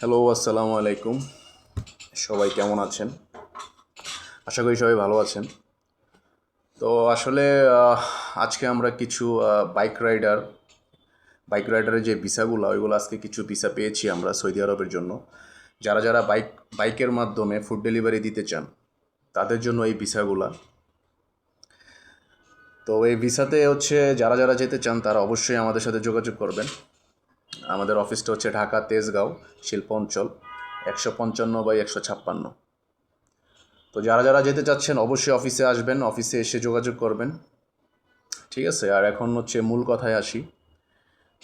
Hello আসসালামু আলাইকুম। সবাই কেমন আছেন? আশা করি সবাই ভালো আছেন। তো আসলে আজকে আমরা কিছু বাইক রাইডার বাইক রাইডারের যে ভিসাগুলো, ওইগুলো আজকে কিছু ভিসা পেয়েছি আমরা সৌদি আরবের জন্য। যারা যারা বাইক বাইকের মাধ্যমে ফুড ডেলিভারি দিতে চান, তাদের জন্য এই ভিসাগুলা। তো এই ভিসাতে হচ্ছে, যারা যারা যেতে চান, তারা অবশ্যই আমাদের সাথে যোগাযোগ করবেন। আমাদের অফিসটা হচ্ছে ঢাকা, তেজগাঁও, শিল্প অঞ্চল, একশো পঞ্চান্ন বাই একশো ছাপ্পান্ন। তো যারা যারা যেতে চাচ্ছেন, অবশ্যই অফিসে আসবেন, অফিসে এসে যোগাযোগ করবেন। ঠিক আছে? আর এখন হচ্ছে মূল কথায় আসি।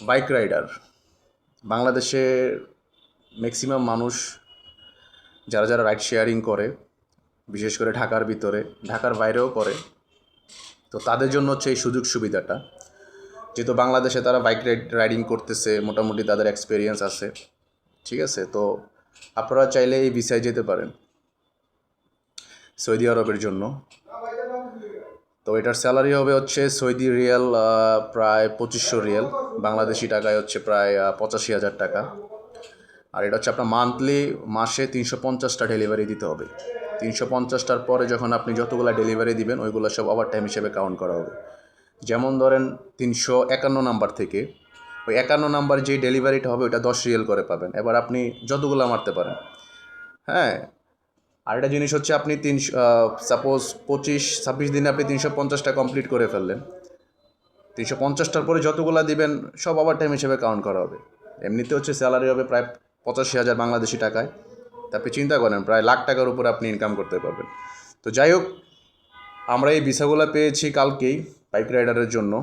Bike rider. বাংলাদেশে ম্যাক্সিমাম মানুষ যারা যারা রাইড শেয়ারিং করে, বিশেষ করে ঢাকার ভিতরে, ঢাকার বাইরেও করে, তো তাদের জন্য হচ্ছে এই সুযোগ সুবিধাটা। যেহেতু বাংলাদেশে তারা বাইক রাইড, রাইডিং করতেছে, মোটামুটি তাদের এক্সপিরিয়েন্স আছে। ঠিক আছে? তো আপনারা চাইলে এই ভিসায় যেতে পারেন। সৌদি আরবের জন্য। তো এটার স্যালারি হবে হচ্ছে সৌদি রিয়াল প্রায় পঁচিশশো রিয়াল। বাংলাদেশি টাকায় হচ্ছে প্রায় পঁচাশি হাজার টাকা। আর এটা হচ্ছে আপনার মান্থলি মাসে তিনশো পঞ্চাশটা ডেলিভারি দিতে হবে। তিনশো পঞ্চাশটার পরে যখন আপনি যতগুলো ডেলিভারি দিবেন, ওইগুলো সব ওভার টাইম হিসেবে কাউন্ট করা হবে। যেমন ধরেন তিনশো একান্ন নাম্বার থেকে, ওই একান্ন নাম্বার যে ডেলিভারিটা হবে ওটা দশ রিয়েল করে পাবেন। এবার আপনি যতগুলো মারতে পারেন। হ্যাঁ? আর একটা জিনিস হচ্ছে আপনি তিনশো সাপোজ পঁচিশ, ছাব্বিশ দিনে আপনি তিনশো পঞ্চাশটা কমপ্লিট করে ফেললেন। তিনশো পঞ্চাশটার পরে যতগুলো দিবেন, সব ওভার টাইম হিসেবে কাউন্ট করা হবে। এমনিতে হচ্ছে স্যালারি হবে প্রায় পঁচাশি হাজার বাংলাদেশি টাকায়। তা আপনি চিন্তা করেন, প্রায় লাখ টাকার উপরে আপনি ইনকাম করতে পারবেন। তো যাই হোক আমরা এই ভিসাগুলো পেয়েছি কালকেই বাইক রাইডারের জন্য।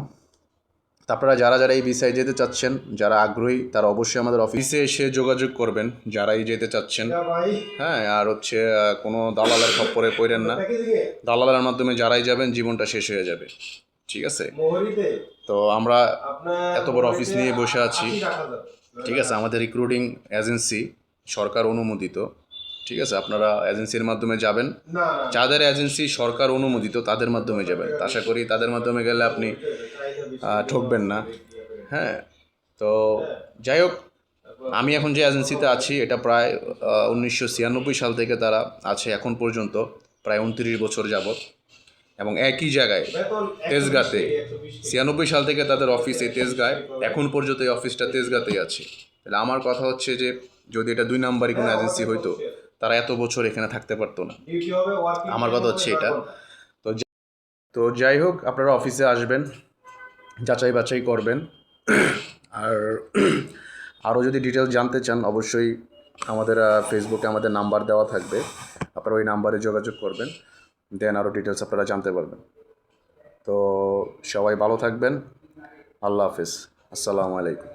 তা আপনারা যারা যারা এই ভিসায় যেতে চাচ্ছেন যারা আগ্রহী তারা অবশ্যই আমাদের অফিসে এসে যোগাযোগ করবেন যারাই যেতে চাচ্ছেন। হ্যাঁ আর হচ্ছে কোনো দালালের খপ্পরে পড়েন না। দালালের মাধ্যমে যারাই যাবেন জীবনটা শেষ হয়ে যাবে। ঠিক আছে? তো আমরা এত বড় অফিস নিয়ে বসে আছি। ঠিক আছে আমাদের রিক্রুটিং এজেন্সি সরকার অনুমোদিত। ঠিক আছে? আপনারা এজেন্সির মাধ্যমে যাবেন। যাদের এজেন্সি সরকার অনুমোদিত তাদের মাধ্যমে যাবেন। আশা করি তাদের মাধ্যমে গেলে আপনি ঠকবেন না। হ্যাঁ তো যাই হোক আমি এখন যে এজেন্সিতে আছি এটা প্রায় উনিশশো ছিয়ানব্বই সাল থেকে তারা আছে এখন পর্যন্ত প্রায় উনত্রিশ বছর যাবৎ। এবং একই জায়গায় তেজগাঁতে ছিয়ানব্বই সাল থেকে তাদের অফিস এই তেজগাঁয় এখন পর্যন্ত এই অফিসটা তেজগাঁতেই আছে। তাহলে আমার কথা হচ্ছে যে যদি এটা দুই নাম্বারই কোনো এজেন্সি হইতো তারা এত বছর এখানে থাকতে পারতো না। আমার কথা হচ্ছে এটা। তো তো যাই হোক আপনারা অফিসে আসবেন যাচাই বাছাই করবেন। আর আরও যদি ডিটেলস জানতে চান অবশ্যই আমাদের ফেসবুকে আমাদের নাম্বার দেওয়া থাকবে। আপনারা ওই নাম্বারে যোগাযোগ করবেন দেন আরও ডিটেলস আপনারা জানতে পারবেন। তো সবাই ভালো থাকবেন। আল্লাহ হাফিজ। আসসালামু আলাইকুম।